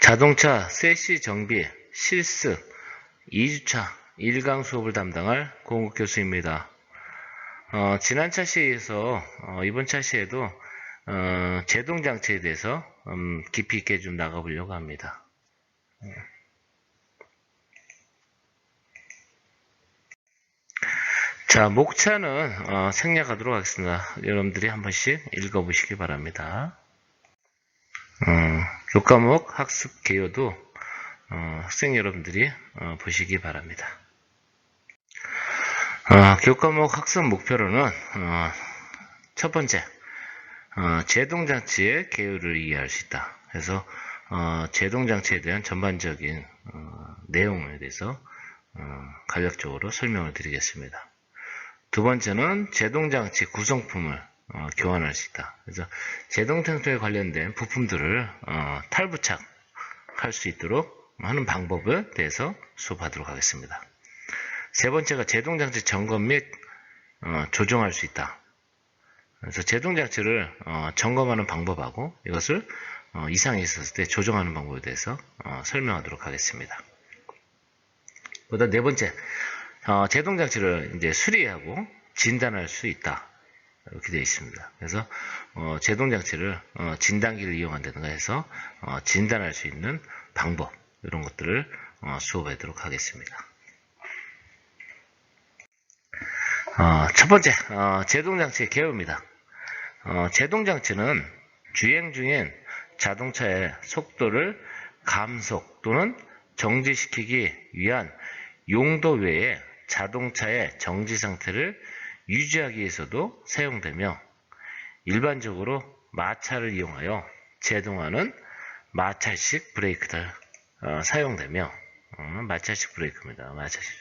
자동차 세시 정비 실습 2주차 1강 수업을 담당할 공국 교수입니다. 어, 지난 차시에서 어, 이번 차시에도 어, 제동 장치에 대해서 음, 깊이 있게 좀 나가보려고 합니다. 자, 목차는 어, 생략하도록 하겠습니다. 여러분들이 한 번씩 읽어보시기 바랍니다. 어, 교과목 학습 개요도 어, 학생 여러분들이 어, 보시기 바랍니다. 어, 교과목 학습 목표로는 어, 첫 번째 어, 제동장치의 개요를 이해할 수 있다. 그래서 어, 제동장치에 대한 전반적인 어, 내용에 대해서 어, 간략적으로 설명을 드리겠습니다. 두 번째는 제동장치 구성품을 어, 교환할 수 있다. 그래서 제동장치에 관련된 부품들을 어, 탈부착할 수 있도록 하는 방법에 대해서 수업하도록 하겠습니다. 세 번째가 제동장치 점검 및 어, 조정할 수 있다. 그래서 제동장치를 어, 점검하는 방법하고 이것을 어, 이상이 있었을 때 조정하는 방법에 대해서 어, 설명하도록 하겠습니다. 그다음 네 번째, 어, 제동장치를 이제 수리하고 진단할 수 있다. 이렇게 되어 있습니다. 그래서 어, 제동장치를 어, 진단기를 이용한다든가 해서 어, 진단할 수 있는 방법 이런 것들을 어, 수업하도록 하겠습니다. 어, 첫 번째 어, 제동장치의 개요입니다. 어, 제동장치는 주행 중인 자동차의 속도를 감속 또는 정지시키기 위한 용도 외에 자동차의 정지 상태를 유지하기 위해서도 사용되며 일반적으로 마차를 이용하여 제동하는 마찰식 브레이크를 어, 사용되며 어, 마찰식 브레이크입니다. 마찰식.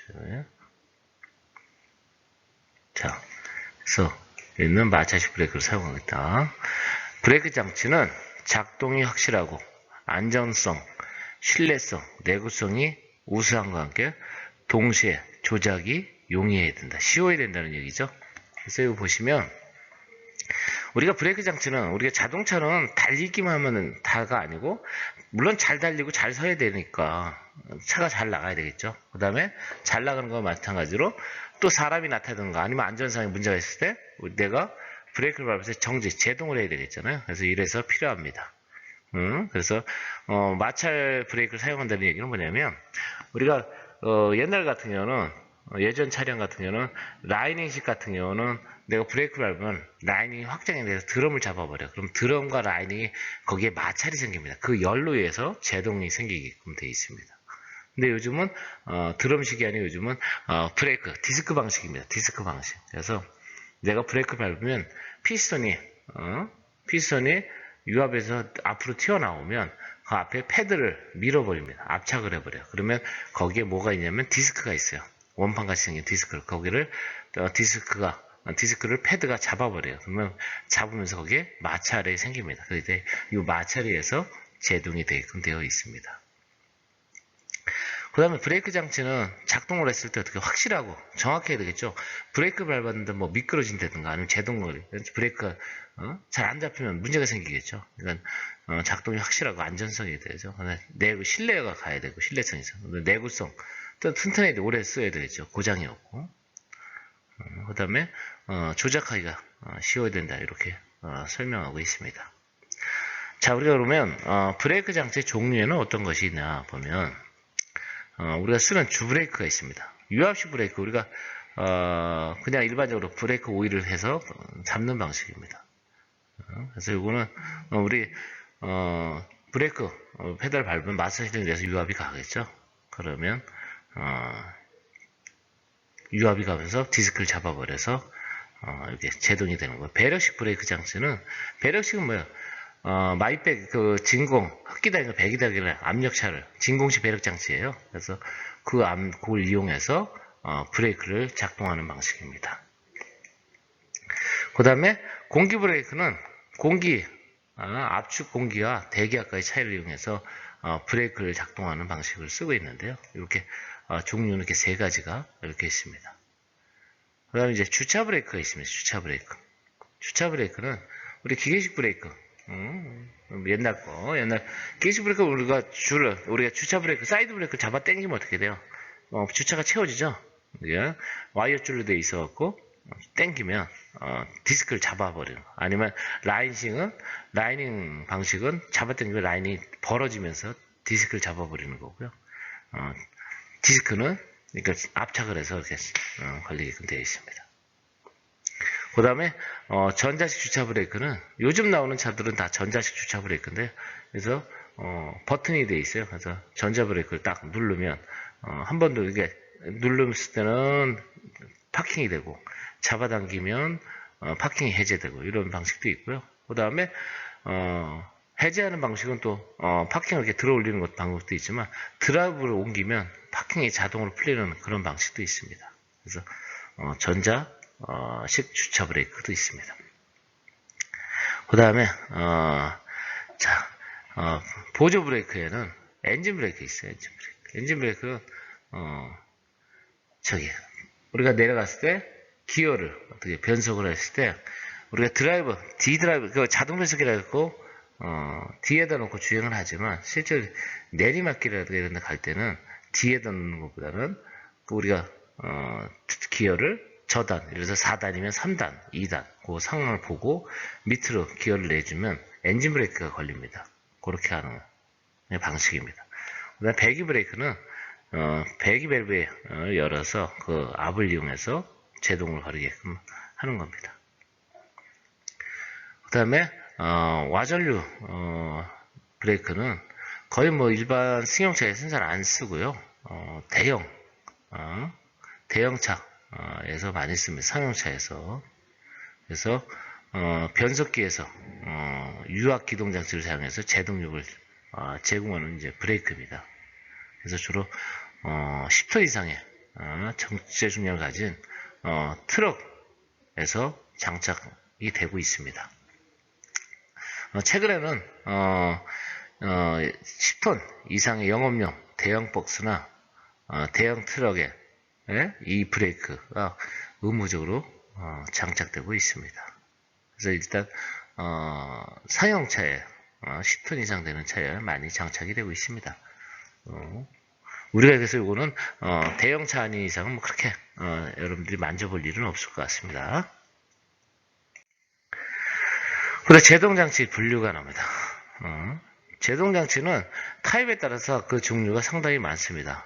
자, 그래서 있는 마찰식 브레이크를 사용하겠다. 브레이크 장치는 작동이 확실하고 안전성, 신뢰성, 내구성이 우수함과 함께 동시에 조작이 용이해야 된다. 쉬워야 된다는 얘기죠. 그래서 이거 보시면 우리가 브레이크 장치는 우리가 자동차는 달리기만 하면은 다가 아니고 물론 잘 달리고 잘 서야 되니까 차가 잘 나가야 되겠죠. 그 다음에 잘 나가는 거와 마찬가지로 또 사람이 나타나든가 아니면 안전상에 문제가 있을 때 내가 브레이크를 때 정지, 제동을 해야 되겠잖아요. 그래서 이래서 필요합니다. 음, 그래서 어, 마찰 브레이크를 사용한다는 얘기는 뭐냐면 우리가 어, 옛날 같은 경우는 어, 예전 차량 같은 경우는 라이닝식 같은 경우는 내가 브레이크를 밟으면 라이닝이 확장이 돼서 드럼을 잡아버려. 그럼 드럼과 라이닝이 거기에 마찰이 생깁니다. 그 열로 의해서 제동이 생기게끔 되어 있습니다. 근데 요즘은 어, 드럼식이 아니고 요즘은 어, 브레이크, 디스크 방식입니다. 디스크 방식. 그래서 내가 브레이크 밟으면 피스톤이 어, 피스톤이 유압에서 앞으로 튀어나오면 그 앞에 패드를 밀어버립니다. 압착을 해버려요. 그러면 거기에 뭐가 있냐면 디스크가 있어요. 원판 같이 생긴 디스크를 거기를 어, 디스크가 어, 디스크를 패드가 잡아버려요. 그러면 잡으면서 거기에 마찰이 생깁니다. 그런데 이 마찰에 의해서 제동이 되게끔 되어 있습니다. 그 다음에 브레이크 장치는 작동을 했을 때 어떻게 확실하고 정확해야 되겠죠. 브레이크 밟았는데 뭐 미끄러진다든가 아니면 제동거리, 브레이크가 어? 잘안 잡히면 문제가 생기겠죠. 그러니까 어, 작동이 확실하고 안전성이 되죠. 내구 신뢰가 가야 되고 신뢰성이 있어. 내구성 또 돼. 오래 써야 되겠죠. 고장이 없고. 어, 그 다음에 어, 조작하기가 어, 쉬워야 된다. 이렇게 어, 설명하고 있습니다. 자, 우리가 그러면 어, 브레이크 장치 종류에는 어떤 것이 있냐 보면 어, 우리가 쓰는 주브레이크가 있습니다. 유압식 브레이크 우리가 어, 그냥 일반적으로 브레이크 오일을 해서 잡는 방식입니다. 어, 그래서 이거는 어, 우리 어, 브레이크 페달 밟으면 마사지를 내서 유압이 가겠죠. 그러면 유압이 가면서 디스크를 잡아버려서 이렇게 제동이 되는 거예요. 배력식 브레이크 장치는 배력식은 뭐예요? 어, 마이백, 그, 진공, 흡기다니는 배기다니는 압력차를, 진공식 배력 장치예요. 그래서 그 암, 그걸 이용해서, 어, 브레이크를 작동하는 방식입니다. 그 다음에 공기 브레이크는 공기, 어, 압축 공기와 대기압과의 차이를 이용해서, 어, 브레이크를 작동하는 방식을 쓰고 있는데요. 이렇게, 어, 종류는 이렇게 세 가지가 이렇게 있습니다. 그 다음에 이제 주차 브레이크가 있습니다. 주차 브레이크. 주차 브레이크는 우리 기계식 브레이크, 음, 옛날 거. 옛날 게이지 브레이크 우리가 줄을 우리가 주차 브레이크, 사이드 브레이크 잡아 당기면 어떻게 돼요? 어, 주차가 채워지죠. 이게 와이어 줄로 돼 있어 갖고 당기면 어, 디스크를 잡아버리는 거. 아니면 라인싱은 라이닝 방식은 잡아 당기면 라인이 벌어지면서 디스크를 잡아버리는 거고요. 어, 디스크는 그러니까 압착을 해서 이렇게 어, 걸리게끔 되어 있습니다. 그 다음에 어, 전자식 주차 브레이크는 요즘 나오는 차들은 다 전자식 주차 브레이크인데 그래서 어, 버튼이 되어 있어요. 그래서 전자 브레이크를 딱 누르면 어, 한 번도 이게 누르었을 때는 파킹이 되고 잡아당기면 어, 파킹이 해제되고 이런 방식도 있고요. 그 다음에 어, 해제하는 방식은 또 어, 파킹을 이렇게 들어 올리는 것 방법도 있지만 드라이브를 옮기면 파킹이 자동으로 풀리는 그런 방식도 있습니다. 그래서 어, 전자 어, 식 주차 브레이크도 있습니다. 그 다음에 어, 자 어, 보조 브레이크에는 엔진 브레이크 있어요. 엔진 브레이크. 엔진 브레이크는 어, 저기 우리가 내려갔을 때 기어를 어떻게 변속을 했을 때 우리가 드라이브 D 드라이브 그 자동 변속기라 고 어, 뒤에다 놓고 주행을 하지만 실제 내리막길이라든가 이런 데 갈 때는 뒤에다 놓는 것보다는 그 우리가 어, 기어를 저단, 예를 들어서 4단이면 3단, 2단, 그 상황을 보고 밑으로 기어를 내주면 엔진 브레이크가 걸립니다. 그렇게 하는 방식입니다. 그 다음 배기 브레이크는 어, 배기 밸브에 열어서 그 압을 이용해서 제동을 가르게끔 하는 겁니다. 그 다음에 어, 와전류 어, 브레이크는 거의 뭐 일반 승용차에서는 잘 안 쓰고요. 어, 대형 어, 대형차에서 많이 씁니다. 상용차에서 그래서 어, 변속기에서 어, 유압 기동 장치를 사용해서 제동력을 어, 제공하는 이제 브레이크입니다. 그래서 주로 어, 10톤 이상의 어, 정체 중량을 가진 어, 트럭에서 장착이 되고 있습니다. 어, 최근에는 어, 10톤 이상의 영업용 대형 박스나 어, 대형 트럭에 예? 이 브레이크가 의무적으로 어, 장착되고 있습니다. 그래서 일단 어, 상용차에 10톤 이상 되는 차에 많이 장착이 되고 있습니다. 우리가 그래서 이거는 대형차 아닌 이상은 뭐 그렇게 여러분들이 만져볼 일은 없을 것 같습니다. 그다음 제동장치 분류가 나옵니다. 어, 제동장치는 타입에 따라서 그 종류가 상당히 많습니다.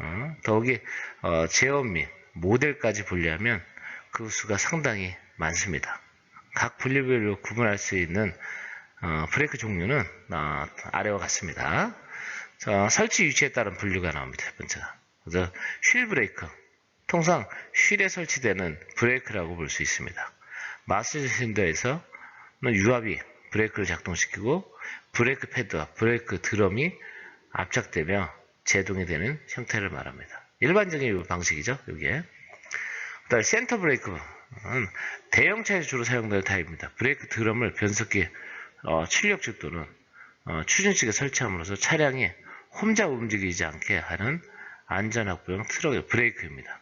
어, 더욱이 어, 제어 및 모델까지 분류하면 그 수가 상당히 많습니다. 각 분류별로 구분할 수 있는 어, 브레이크 종류는 어, 아래와 같습니다. 자, 설치 위치에 따른 분류가 나옵니다. 첫 번째가. 그래서 휠 브레이크. 통상 휠에 설치되는 브레이크라고 볼 수 있습니다. 마스 실린더에서 유압이 브레이크를 작동시키고 브레이크 패드와 브레이크 드럼이 압착되며 제동이 되는 형태를 말합니다. 일반적인 방식이죠. 여기에. 그 다음에 센터 브레이크는 대형차에서 주로 사용되는 타입입니다. 브레이크 드럼을 변속기 어, 출력측 또는 어, 추진측에 설치함으로써 차량이 혼자 움직이지 않게 하는 안전확보용 트럭의 브레이크입니다.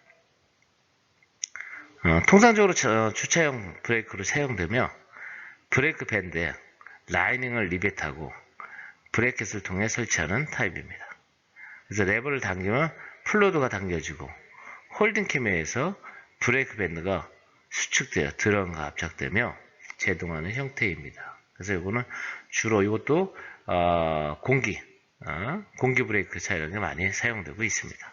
어, 통상적으로 저, 주차용 브레이크로 사용되며 브레이크 밴드에 라이닝을 리벳하고 브레이켓을 통해 설치하는 타입입니다. 그래서 레버를 당기면 플로드가 당겨지고 홀딩 캐메에서 브레이크 밴드가 수축되어 드럼과 압착되며 제동하는 형태입니다. 그래서 이거는 주로 이것도 어, 공기 어, 공기 브레이크 차량에 많이 사용되고 있습니다.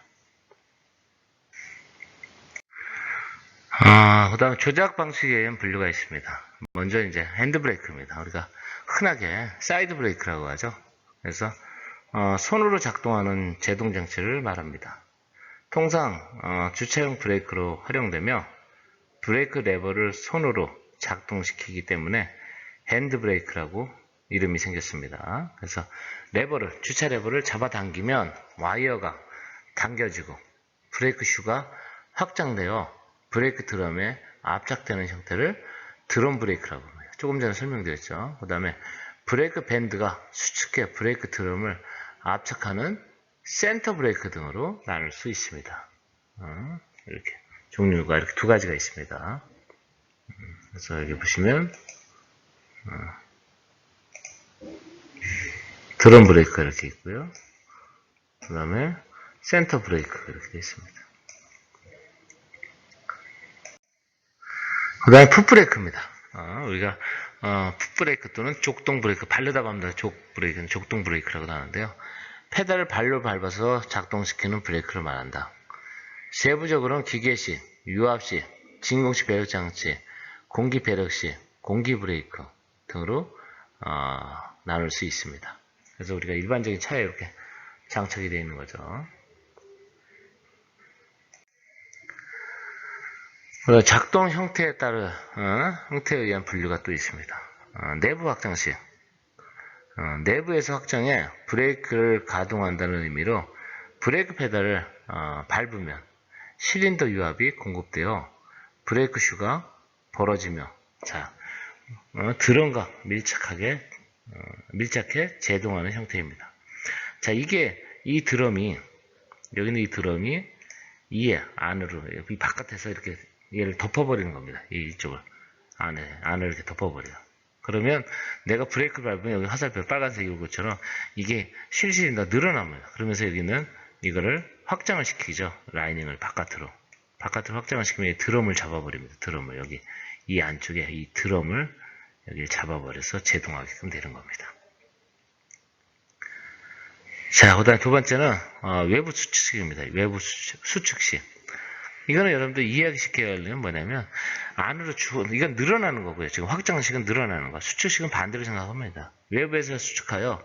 아, 그 다음 조작 방식에는 분류가 있습니다. 먼저 이제 핸드 브레이크입니다. 우리가 흔하게 사이드 브레이크라고 하죠. 그래서 어, 손으로 작동하는 제동 장치를 말합니다. 통상 어, 주차용 브레이크로 활용되며 브레이크 레버를 손으로 작동시키기 때문에 핸드 브레이크라고 이름이 생겼습니다. 그래서 레버를 주차 레버를 잡아당기면 와이어가 당겨지고 브레이크 슈가 확장되어 브레이크 드럼에 압착되는 형태를 드럼 브레이크라고 합니다. 조금 전에 설명드렸죠. 그 다음에 브레이크 밴드가 수축해 브레이크 드럼을 압착하는 센터 브레이크 등으로 나눌 수 있습니다. 어, 이렇게 종류가 이렇게 두 가지가 있습니다. 음, 그래서 여기 보시면 어, 드럼 브레이크가 이렇게 있고요. 그 다음에 센터 브레이크가 이렇게 있습니다. 그 다음에 풋 브레이크입니다. 어, 우리가 어, 풋브레이크 또는 족동 브레이크, 발르다 밟는다 족 브레이크는 족동 브레이크라고 하는데요. 페달을 발로 밟아서 작동시키는 브레이크를 말한다. 세부적으로는 기계식, 유압식, 진공식 배력 장치, 공기 배력식, 공기 브레이크 등으로 어, 나눌 수 있습니다. 그래서 우리가 일반적인 차에 이렇게 장착이 되어 있는 거죠. 그리고 작동 형태에 따른 어, 형태에 의한 분류가 또 있습니다. 어, 내부 확장식 어, 내부에서 확장해 브레이크를 가동한다는 의미로 브레이크 페달을 어, 밟으면 실린더 유압이 공급되어 브레이크 슈가 벌어지며 자 어, 드럼과 밀착하게 어, 밀착해 제동하는 형태입니다. 자 이게 이 드럼이 여기는 이 드럼이 이에 안으로 이 바깥에서 이렇게 얘를 덮어버리는 겁니다. 이쪽을 안에 안을 이렇게 덮어버려요. 그러면 내가 브레이크 밟으면 여기 화살표 빨간색 이것처럼 이게 실실이 더 늘어납니다. 그러면서 여기는 이거를 확장을 시키죠. 라이닝을 바깥으로 바깥으로 확장을 시키면 이 드럼을 잡아버립니다. 드럼을 여기 이 안쪽에 이 드럼을 여기를 잡아버려서 제동하게끔 되는 겁니다. 자, 그 다음에 두 번째는 어, 외부 수축식입니다. 외부 수축, 수축식. 이거는 여러분들 이해하기 쉽게 하려면 뭐냐면 안으로 주 이건 늘어나는 거고요. 지금 확장식은 늘어나는 거. 수축식은 반대로 생각합니다. 외부에서 수축하여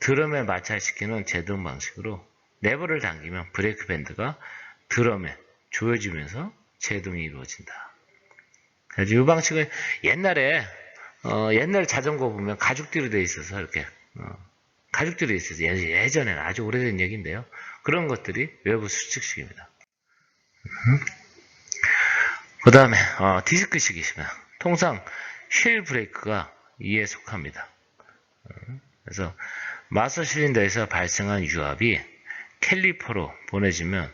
드럼에 마찰시키는 제동 방식으로 레버를 당기면 브레이크 밴드가 드럼에 조여지면서 제동이 이루어진다. 그래서 이 방식은 옛날에 어, 옛날 자전거 보면 가죽뒤로 되어 있어서 이렇게 어, 가죽들이 있어서 예- 예전에는 아주 오래된 얘기인데요. 그런 것들이 외부 수축식입니다. 그 다음에 어, 디스크식이시면 통상 휠 브레이크가 이에 속합니다. 어, 그래서 마서 실린더에서 발생한 유압이 캘리퍼로 보내지면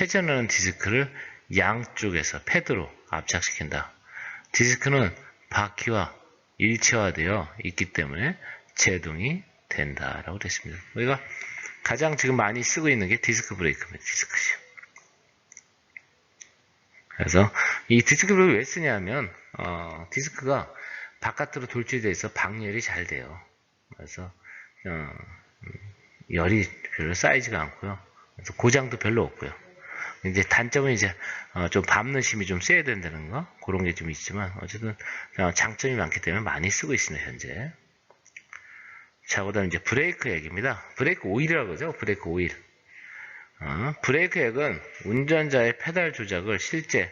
회전하는 디스크를 양쪽에서 패드로 압착시킨다. 디스크는 바퀴와 일체화되어 있기 때문에 제동이 된다라고 됐습니다. 우리가 가장 지금 많이 쓰고 있는 게 디스크 브레이크입니다. 디스크식. 그래서 이 디스크 브레이크 왜 쓰냐면 어, 디스크가 바깥으로 돌출되어 있어 방열이 잘 돼요. 그래서 어, 음, 열이 별로 쌓이지가 않고요. 그래서 고장도 별로 없고요. 이제 단점은 이제 어, 좀 밟는 힘이 좀 세야 된다는 거 그런 게 좀 있지만 어쨌든 어, 장점이 많기 때문에 많이 쓰고 있습니다 현재. 자, 그 다음 이제 브레이크 액입니다. 브레이크 오일이라고 그러죠. 브레이크 오일. 어, 브레이크 액은 운전자의 페달 조작을 실제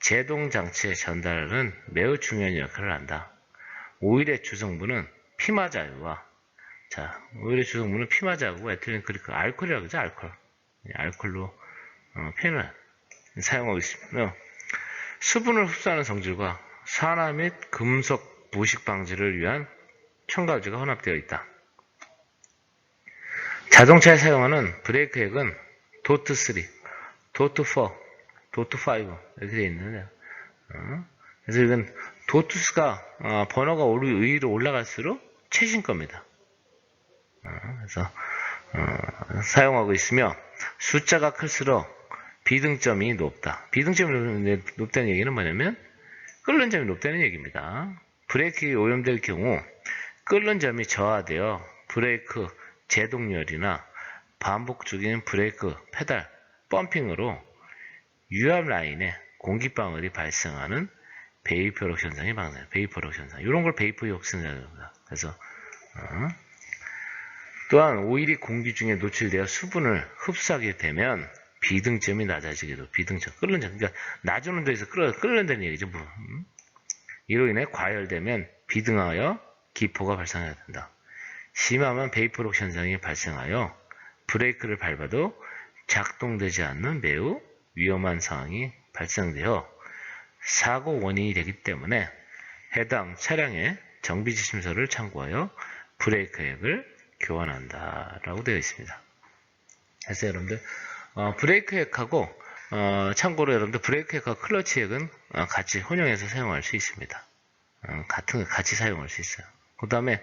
제동 장치에 전달하는 매우 중요한 역할을 한다. 오일의 주성분은 피마자유와 자, 오일의 주성분은 피마자유고 에틸렌 그리크 알코올이라고 그러죠. 알코올. 예, 알코올로 어, 표현을 사용하고 있습니다. 수분을 흡수하는 성질과 산화 및 금속 부식 방지를 위한 첨가주가 혼합되어 있다. 자동차에 사용하는 브레이크 액은 도트 3, 도트 4, 도트 5 이렇게 되어 있는데 어? 그래서 이건 도트스가 어, 번호가 위로 올라갈수록 최신 겁니다. 어, 그래서 어, 사용하고 있으며 숫자가 클수록 비등점이 높다. 비등점이 높다는 얘기는 뭐냐면 끓는 점이 높다는 얘기입니다. 브레이크가 오염될 경우 끓는 점이 저하되어 브레이크 제동열이나 반복적인 브레이크 페달 펌핑으로 유압 라인에 공기방울이 발생하는 베이퍼록 현상이 발생해요. 베이퍼록 현상. 이런 걸 베이퍼록 현상이라고 합니다. 그래서 어. 또한 오일이 공기 중에 노출되어 수분을 흡수하게 되면 비등점이 낮아지기도 비등점 끓는 점 그러니까 낮은 온도에서 끓어 끓는다는 얘기죠. 뭐. 음? 이로 인해 과열되면 비등하여 기포가 발생해야 된다. 심하면 베이퍼록 현상이 발생하여 브레이크를 밟아도 작동되지 않는 매우 위험한 상황이 발생되어 사고 원인이 되기 때문에 해당 차량의 정비 지침서를 참고하여 브레이크 액을 교환한다 라고 되어 있습니다. 그래서 여러분들 어, 브레이크 액하고 어, 참고로 여러분들 브레이크 액과 클러치 액은 어, 같이 혼용해서 사용할 수 있습니다. 어, 같은 같이 사용할 수 있어요. 그 다음에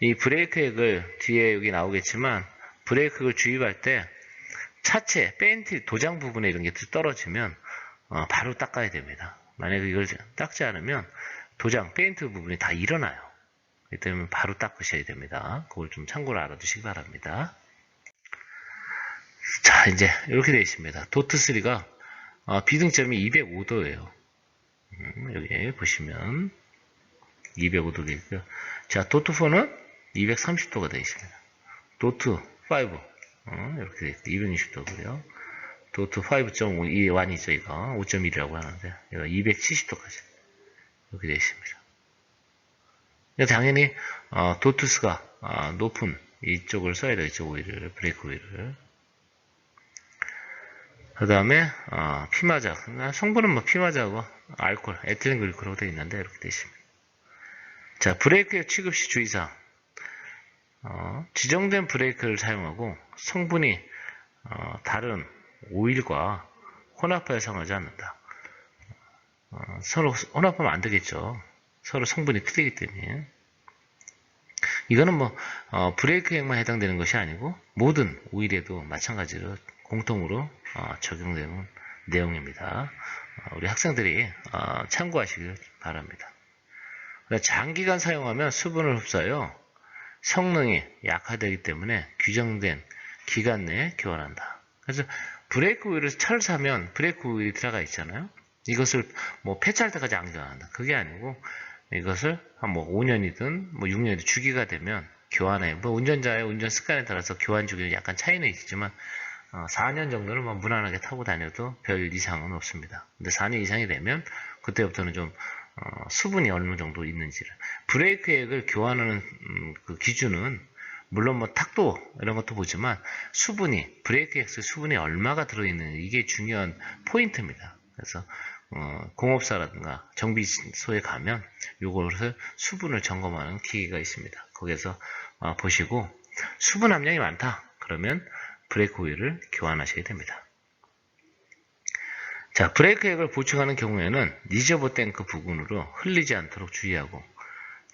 이 브레이크 액을 뒤에 여기 나오겠지만 브레이크를 주입할 때 차체, 페인트 도장 부분에 이런 게 떨어지면 어, 바로 닦아야 됩니다. 만약에 이걸 닦지 않으면 도장, 페인트 부분이 다 일어나요. 그렇기 때문에 바로 닦으셔야 됩니다. 그걸 좀 참고로 알아두시기 바랍니다. 자, 이제 이렇게 되어 있습니다. 도트3가 어, 비등점이 205도예요. 음, 여기 보시면 205도 되어 있고요. 자, 도트4는 230도가 되어 있습니다. 도트 5 어, 이렇게 있고 260도고요. 도트 5.5, 이 완이죠, 이거. 5.1이라고 하는데, 이거 270도까지. 이렇게 되어 있습니다. 당연히, 어, 도트스가, 어, 높은 이쪽을 써야 되겠죠, 오일을, 브레이크 오일을. 그 다음에, 어, 피마자. 성분은 뭐 피마자하고 알콜, 에틸렌 글리콜로 되어 있는데, 이렇게 되어 있습니다. 자, 브레이크 취급 시 주의사항. 어, 지정된 브레이크를 사용하고 성분이 어, 다른 오일과 혼합하여 사용하지 않는다. 어, 서로 혼합하면 안 되겠죠. 서로 성분이 틀리기 때문에. 이거는 뭐 어, 브레이크액만 해당되는 것이 아니고 모든 오일에도 마찬가지로 공통으로 어, 적용되는 내용입니다. 어, 우리 학생들이 어, 참고하시길 바랍니다. 장기간 사용하면 수분을 흡수하여 성능이 약화되기 때문에 규정된 기간 내에 교환한다. 그래서 브레이크 오일을 차를 사면 브레이크 오일이 들어가 있잖아요. 이것을 뭐 폐차할 때까지 안 교환한다. 그게 아니고 이것을 한 뭐 5년이든 뭐 6년이든 주기가 되면 교환해. 뭐 운전자의 운전 습관에 따라서 교환 주기는 약간 차이는 있지만 어, 4년 정도는 뭐 무난하게 타고 다녀도 별 이상은 없습니다. 근데 4년 이상이 되면 그때부터는 좀 어, 수분이 어느 정도 있는지를 브레이크 액을 교환하는 음, 그 기준은 물론 뭐 탁도 이런 것도 보지만 수분이 브레이크 액스 수분이 얼마가 들어있는 이게 중요한 포인트입니다. 그래서 어, 공업사라든가 정비소에 가면 요것을 수분을 점검하는 기계가 있습니다. 거기서 어, 보시고 수분 함량이 많다 그러면 브레이크 오일을 교환하셔야 됩니다. 자, 브레이크 액을 보충하는 경우에는 리저버 탱크 부근으로 흘리지 않도록 주의하고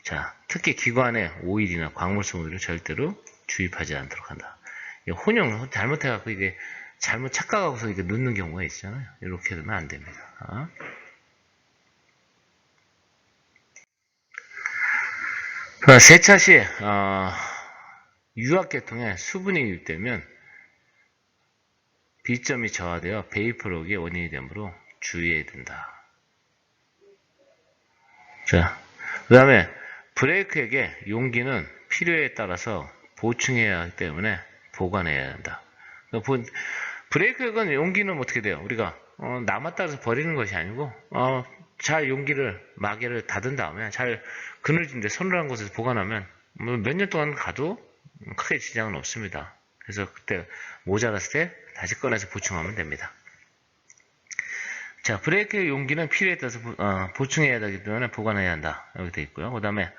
자, 특히 기관에 오일이나 광물성 오일을 절대로 주입하지 않도록 한다. 혼용 잘못해 갖고 이게 잘못 착각하고서 이게 넣는 경우가 있잖아요. 이렇게 되면 안 됩니다. 어? 세차 시 어, 유압계통에 수분이 유입되면 B점이 저하되어 베이퍼록의 원인이 되므로 주의해야 된다. 자, 그 다음에 브레이크에게 용기는 필요에 따라서 보충해야 하기 때문에 보관해야 한다. 그러니까 브레이크액은 용기는 어떻게 돼요? 우리가 어, 남아 따라서 버리는 것이 아니고 어, 잘 용기를 마개를 닫은 다음에 잘 그늘진데 서늘한 곳에서 보관하면 뭐몇년 동안 가도 크게 지장은 없습니다. 그래서 그때 모자랐을 때 다시 꺼내서 보충하면 됩니다. 자, 브레이크 용기는 필요에 따라서 어, 보충해야 되기 때문에 보관해야 한다. 여기 되어 있고요. 그 다음에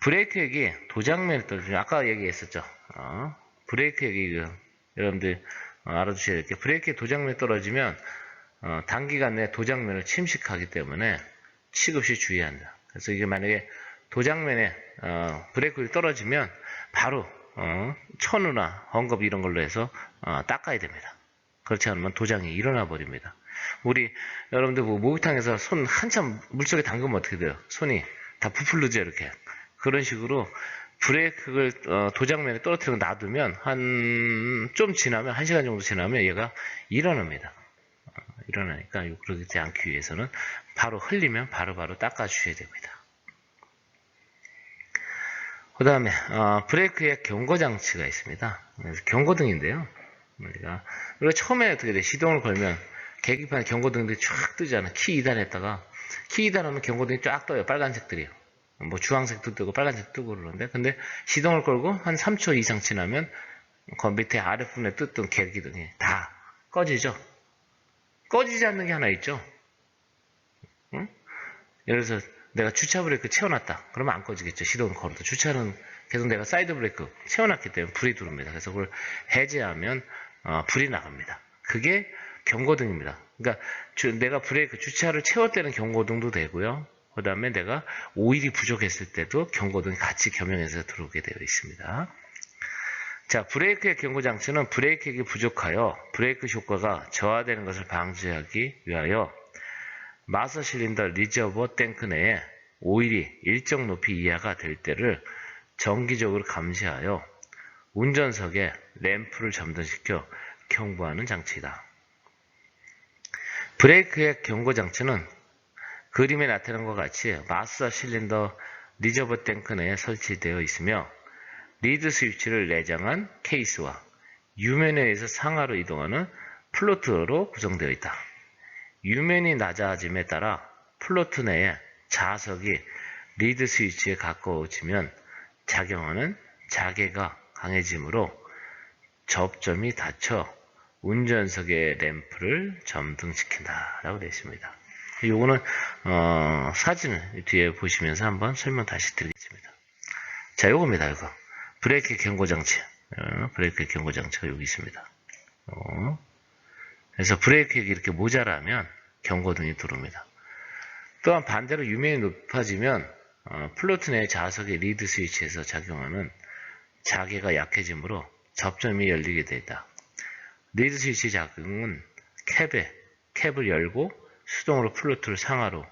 브레이크 액이 도장면에 떨어지면 아까 얘기했었죠. 어, 브레이크 액이 그, 여러분들 어, 알아두셔야 될게 브레이크 도장면에 떨어지면 어, 단기간 내에 도장면을 침식하기 때문에 취급시 주의한다. 그래서 이게 만약에 도장면에 어, 브레이크가 떨어지면 바로 어, 천우나 헝겊 이런 걸로 해서 어, 닦아야 됩니다. 그렇지 않으면 도장이 일어나 버립니다. 우리 여러분들 뭐 목욕탕에서 손 한참 물속에 담그면 어떻게 돼요? 손이 다 부풀르죠 이렇게. 그런 식으로 브레이크를 어, 도장면에 떨어뜨리고 놔두면 한 좀 지나면 한 시간 정도 지나면 얘가 일어납니다. 어, 일어나니까 그러지 않기 위해서는 바로 흘리면 바로바로 닦아주셔야 됩니다. 그 다음에 어, 브레이크에 경고 장치가 있습니다. 경고등인데요. 우리가 우리가 처음에 어떻게 돼? 시동을 걸면 계기판에 경고등들이 쫙 뜨잖아. 키 2단에다가 키 2단하면 경고등이 쫙 떠요. 빨간색들이요. 뭐 주황색도 뜨고 빨간색 뜨고 그러는데 근데 시동을 걸고 한 3초 이상 지나면 그 밑에 아랫부분에 뜯던 계기등이 다 꺼지죠. 꺼지지 않는 게 하나 있죠. 응? 예를 들어서 내가 주차 브레이크 채워놨다. 그러면 안 꺼지겠죠. 시동을 걸어도. 주차는 계속 내가 사이드 브레이크 채워놨기 때문에 불이 들어옵니다. 그래서 그걸 해제하면 어, 불이 나갑니다. 그게 경고등입니다. 그러니까 주, 내가 브레이크 주차를 채울 때는 경고등도 되고요. 그 다음에 내가 오일이 부족했을 때도 경고등이 같이 겸용해서 들어오게 되어 있습니다. 자, 브레이크의 경고 장치는 브레이크액이 부족하여 브레이크 효과가 저하되는 것을 방지하기 위하여 마서 실린더 리저버 탱크 내에 오일이 일정 높이 이하가 될 때를 정기적으로 감시하여 운전석에 램프를 점등시켜 경보하는 장치이다. 브레이크의 경고 장치는 그림에 나타난 것 같이 마서 실린더 리저버 탱크 내에 설치되어 있으며 리드 스위치를 내장한 케이스와 유면에 의해서 상하로 이동하는 플로트로 구성되어 있다. 유면이 낮아짐에 따라 플로트 내에 자석이 리드 스위치에 가까워지면 작용하는 자개가 강해지므로 접점이 닫혀 운전석의 램프를 점등시킨다 라고 되어 있습니다. 요거는 어, 사진을 뒤에 보시면서 한번 설명 다시 드리겠습니다. 자 요겁니다 이거 브레이크 경고 장치 어, 브레이크 경고 장치가 여기 있습니다. 어, 그래서 브레이크액이 이렇게 모자라면 경고등이 들어옵니다. 또한 반대로 유면이 높아지면 어, 플로트 내 자석의 리드 스위치에서 작용하는 자개가 약해지므로 접점이 열리게 되다. 리드 스위치 작용은 캡에 캡을 열고 수동으로 플로트를 상하로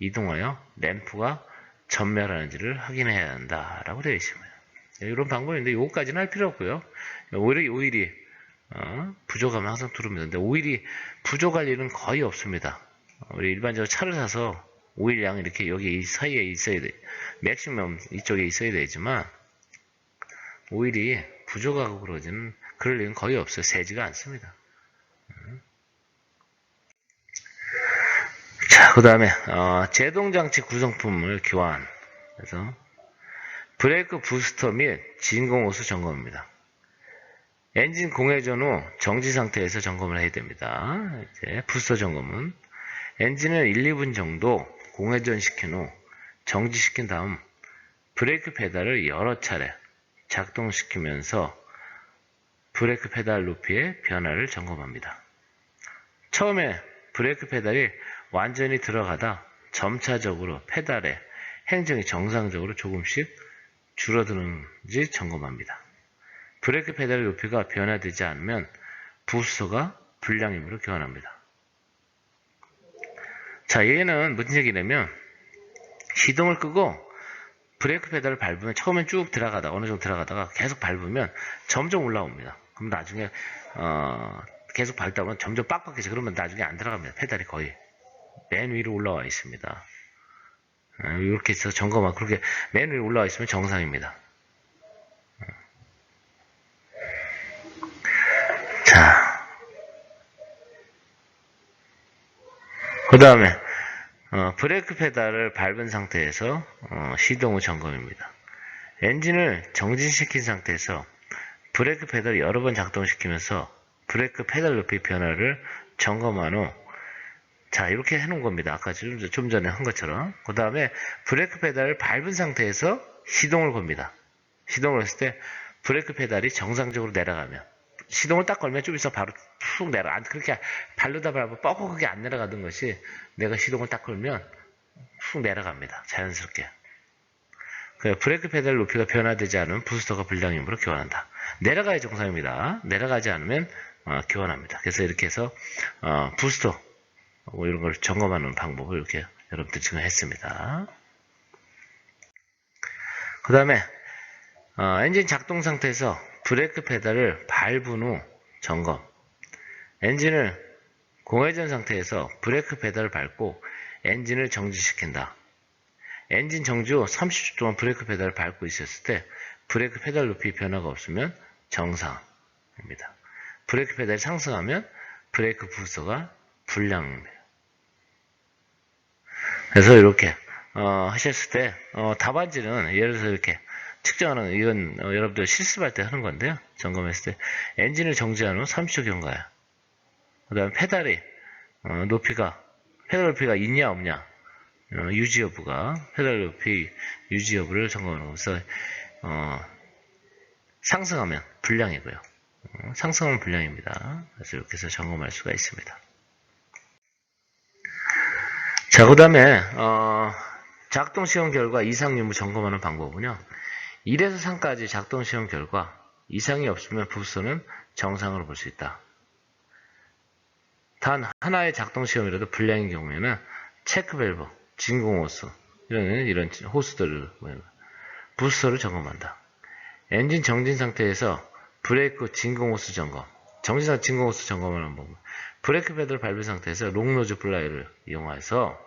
이동하여 램프가 전멸하는지를 확인해야 한다라고 되어 있습니다. 이런 방법인데 이거까지는 할 필요 없고요. 오일이 오일이 어, 부족하면 항상 두릅니다. 근데 오일이 부족할 일은 거의 없습니다. 우리 일반적으로 차를 사서 오일 양이 이렇게 여기 이 사이에 있어야 돼. 맥시멈 이쪽에 있어야 되지만 오일이 부족하고 그러지는 그럴 일은 거의 없어요. 세지가 않습니다. 자, 그 다음에 어, 제동장치 구성품을 교환. 그래서 브레이크 부스터 및 진공호수 점검입니다. 엔진 공회전 후 정지 상태에서 점검을 해야 됩니다. 이제 부스터 점검은 엔진을 1, 2분 정도 공회전 시킨 후 정지시킨 다음 브레이크 페달을 여러 차례 작동시키면서 브레이크 페달 높이의 변화를 점검합니다. 처음에 브레이크 페달이 완전히 들어가다 점차적으로 페달의 행정이 정상적으로 조금씩 줄어드는지 점검합니다. 브레이크 페달의 높이가 변화되지 않으면 부스터가 불량임으로 교환합니다. 자, 얘는 무슨 얘기냐면 시동을 끄고 브레이크 페달을 밟으면 처음엔 쭉 들어가다가 어느 정도 들어가다가 계속 밟으면 점점 올라옵니다. 그럼 나중에 어, 계속 밟다 보면 점점 빡빡해져. 그러면 나중에 안 들어갑니다. 페달이 거의 맨 위로 올라와 있습니다. 어, 이렇게 해서 점검하고 그렇게 맨 위로 올라와 있으면 정상입니다. 자, 그 다음에 어, 브레이크 페달을 밟은 상태에서 어, 시동 후 점검입니다. 엔진을 정진시킨 상태에서 브레이크 페달을 여러 번 작동시키면서 브레이크 페달 높이 변화를 점검한 후 자, 이렇게 해놓은 겁니다. 아까 좀, 좀 전에 한 것처럼. 그 다음에 브레이크 페달을 밟은 상태에서 시동을 겁니다. 시동을 했을 때 브레이크 페달이 정상적으로 내려가면 시동을 딱 걸면 좀 있어 바로 푹 내려. 안 그렇게 발로다 밟아 뻐근하게 안 내려가던 것이 내가 시동을 딱 걸면 푹 내려갑니다. 자연스럽게. 그 브레이크 페달 높이가 변화되지 않으면 부스터가 불량이므로 교환한다. 내려가야 정상입니다. 내려가지 않으면 어, 교환합니다. 그래서 이렇게 해서 어, 부스터 뭐 이런 걸 점검하는 방법을 이렇게 여러분들 지금 했습니다. 그 다음에 어, 엔진 작동 상태에서 브레이크 페달을 밟은 후 점검. 엔진을 공회전 상태에서 브레이크 페달을 밟고 엔진을 정지시킨다. 엔진 정지 후 30초 동안 브레이크 페달을 밟고 있었을 때 브레이크 페달 높이 변화가 없으면 정상입니다. 브레이크 페달이 상승하면 브레이크 부스터가 불량입니다. 그래서 이렇게 어, 하셨을 때 어, 답안지는 예를 들어서 이렇게 측정하는 이건 어, 여러분들 실습할 때 하는 건데요. 점검했을 때 엔진을 정지한 후 30초 경과야. 그 다음에 페달이 어, 높이가 페달 높이가 있냐 없냐 어, 유지 여부가 페달 높이 유지 여부를 점검하는 거서 어, 상승하면 불량이고요. 어, 상승하면 불량입니다. 그래서 이렇게 해서 점검할 수가 있습니다. 자, 그 다음에, 어, 작동 시험 결과 이상 유무 점검하는 방법은요. 1에서 3까지 작동 시험 결과 이상이 없으면 부스터는 정상으로 볼 수 있다. 단 하나의 작동 시험이라도 불량인 경우에는 체크 밸브, 진공 호스 이런 이런 호스들을 뭐냐, 부스터를 점검한다. 엔진 정진 상태에서 브레이크 진공 호스 점검, 정진 상태 진공 호스 점검하는 방법. 브레이크 패드를 밟은 상태에서 롱노즈 플라이를 이용해서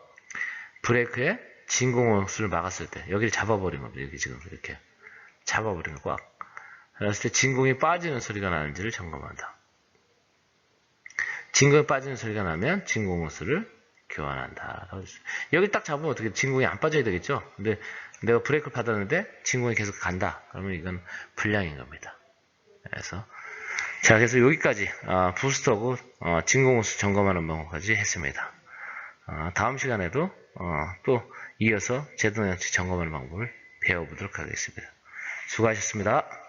브레이크에 진공 호스를 막았을 때 여기를 잡아버린 겁니다. 여기 지금 이렇게 잡아버린 거 꽉. 그랬을 때 진공이 빠지는 소리가 나는지를 점검한다. 진공이 빠지는 소리가 나면 진공 호스를 교환한다. 여기 딱 잡으면 어떻게 진공이 안 빠져야 되겠죠? 근데 내가 브레이크를 받았는데 진공이 계속 간다. 그러면 이건 불량인 겁니다. 그래서 자 그래서 여기까지 어, 부스터고 어, 진공 호스 점검하는 방법까지 했습니다. 어, 다음 시간에도 어, 또 이어서 제동장치 점검하는 방법을 배워보도록 하겠습니다. 수고하셨습니다.